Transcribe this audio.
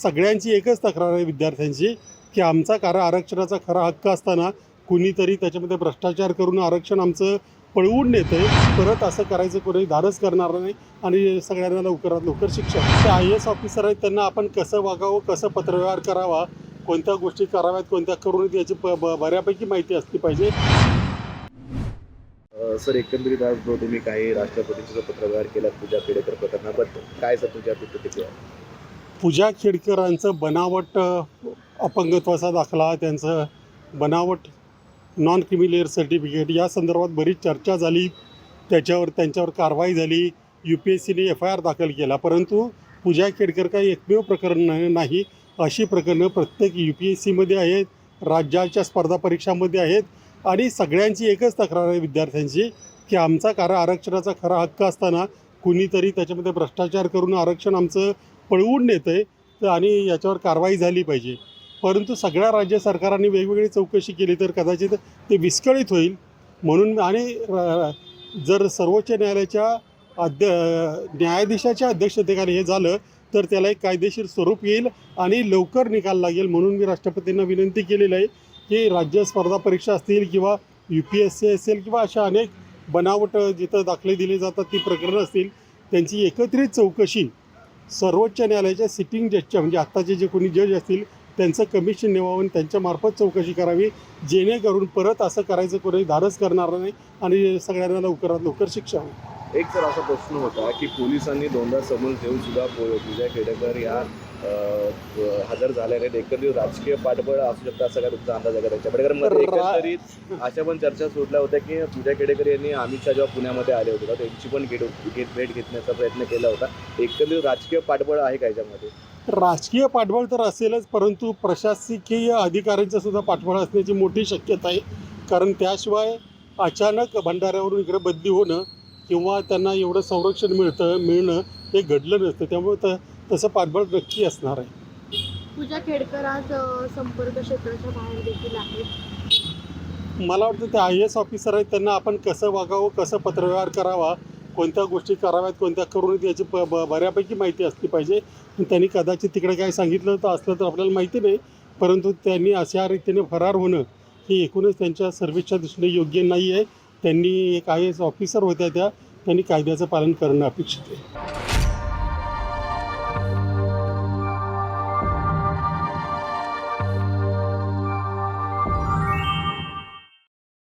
सगळ्यांची एकच तक्रार आहे विद्यार्थ्यांची की आमचा खरा आरक्षणाचा खरा हक्क असताना कुणीतरी त्याच्यामध्ये भ्रष्टाचार करून आरक्षण आमचं पळवून नेतंय परत असं करायचं कोणी धाडस करणार नाही आणि सगळ्यांना लवकरात लवकर शिक्षा. ते आय एस ऑफिसर आहेत त्यांना आपण कसं वागावं कसं पत्रव्यवहार करावा कोणत्या गोष्टी कराव्यात कोणत्या करू नयेत याची बऱ्यापैकी माहिती असली पाहिजे. सर एकंदरीत आज जो तुम्ही काही राष्ट्रपतींचा पत्रव्यवहार केला पूजा पेडेकर प्रकरणाबद्दल काय सर तुझ्या प्रतिक्रिया? पूजा खेडकरांचं बनावट अपंगत्वाचा दाखला त्यांचं बनावट नॉन क्रिमिलेअर सर्टिफिकेट या संदर्भात बरीच चर्चा झाली. त्याच्यावर त्यांच्यावर कारवाई झाली. यू पी एस सीने एफ आय आर दाखल केला. परंतु पूजा खेडकर काही एकमेव प्रकरण नाही- नाही अशी प्रकरणं प्रत्येक यू पी एस सीमध्ये आहेत राज्याच्या स्पर्धा परीक्षांमध्ये आहेत आणि सगळ्यांची एकच तक्रार आहे विद्यार्थ्यांची की आमचा कार आरक्षणाचा खरा हक्क असताना कुणीतरी त्याच्यामध्ये भ्रष्टाचार करून आरक्षण आमचं पळवून नेतं आहे आणि याच्यावर कारवाई झाली पाहिजे. परंतु सगळ्या राज्य सरकारांनी वेगवेगळी चौकशी केली तर कदाचित ते विस्कळीत होईल. म्हणून आणि जर सर्वोच्च न्यायालयाच्या अध्य न्यायाधीशाच्या अध्यक्षतेखाली हे झालं तर त्याला एक कायदेशीर स्वरूप येईल आणि लवकर निकाल लागेल म्हणून मी राष्ट्रपतींना विनंती केलेली आहे की राज्य स्पर्धा परीक्षा असतील किंवा यू पी एस सी असेल किंवा अशा अनेक बनावट जिथं दाखले दिले जातात ती प्रकरणं असतील त्यांची एकत्रित चौकशी सर्वोच्च न्यायालयाच्या सिटिंग जजच्या म्हणजे आत्ताचे जे कोणी जज असतील त्यांचं कमिशन नेवावं आणि त्यांच्यामार्फत चौकशी करावी जेणेकरून परत असं करायचं कोणी धाडस करणार नाही आणि सगळ्यांना लवकरात लवकर शिक्षा होईल. एक सर असा प्रश्न होता की पोलिसांनी दोनदा समज देऊन सुद्धा पू- पूजा खेडेकर या हजर झाल्या नाहीत एकंदरीत राजकीय पाठबळ असू शकतं असं काय तुमचा अंदाज आहे का त्यांच्या पाठबळामध्ये रा- एकंदरीत अशा पण चर्चा सुटल्या होत्या की पूजा खेडेकर यांनी अमित शहा जेव्हा पुण्यामध्ये आले होते त्यांची पण भेट घेत भेट घेण्याचा प्रयत्न केला होता. एकंदरीत राजकीय पाठबळ आहे का याच्यामध्ये? राजकीय पाठबळ तर असेलच परंतु प्रशासकीय अधिकाऱ्यांचं सुद्धा पाठबळ असण्याची मोठी शक्यता आहे. कारण त्याशिवाय अचानक भंडाऱ्यावरून इकडे बदली होणं किंवा त्यांना एवढं संरक्षण मिळतं मिळणं हे घडलं नसतं. त्यामुळे त तसं पाठबळ नक्की असणार आहे. पूजा खेडकर आज अ, संपर्क क्षेत्राच्या बाहेर देखील आहेत. मला वाटतं ते आय एस ऑफिसर आहेत. त्यांना आपण कसं वागावं कसं पत्रव्यवहार करावा कोणत्या गोष्टी कराव्यात कोणत्या करू नयेत याची ब ब- बऱ्यापैकी माहिती असली पाहिजे. त्यांनी कदाचित तिकडे काय सांगितलं तर असलं तर आपल्याला माहिती नाही. परंतु त्यांनी अशा रीतीने फरार होणं हे एकूणच त्यांच्या सर्व्हिसच्या दृष्टीने योग्य नाही आहे त्यांनी एक आय एस ऑफिसर होत्या त्या. त्यांनी कायद्याचं पालन करणं अपेक्षित आहे.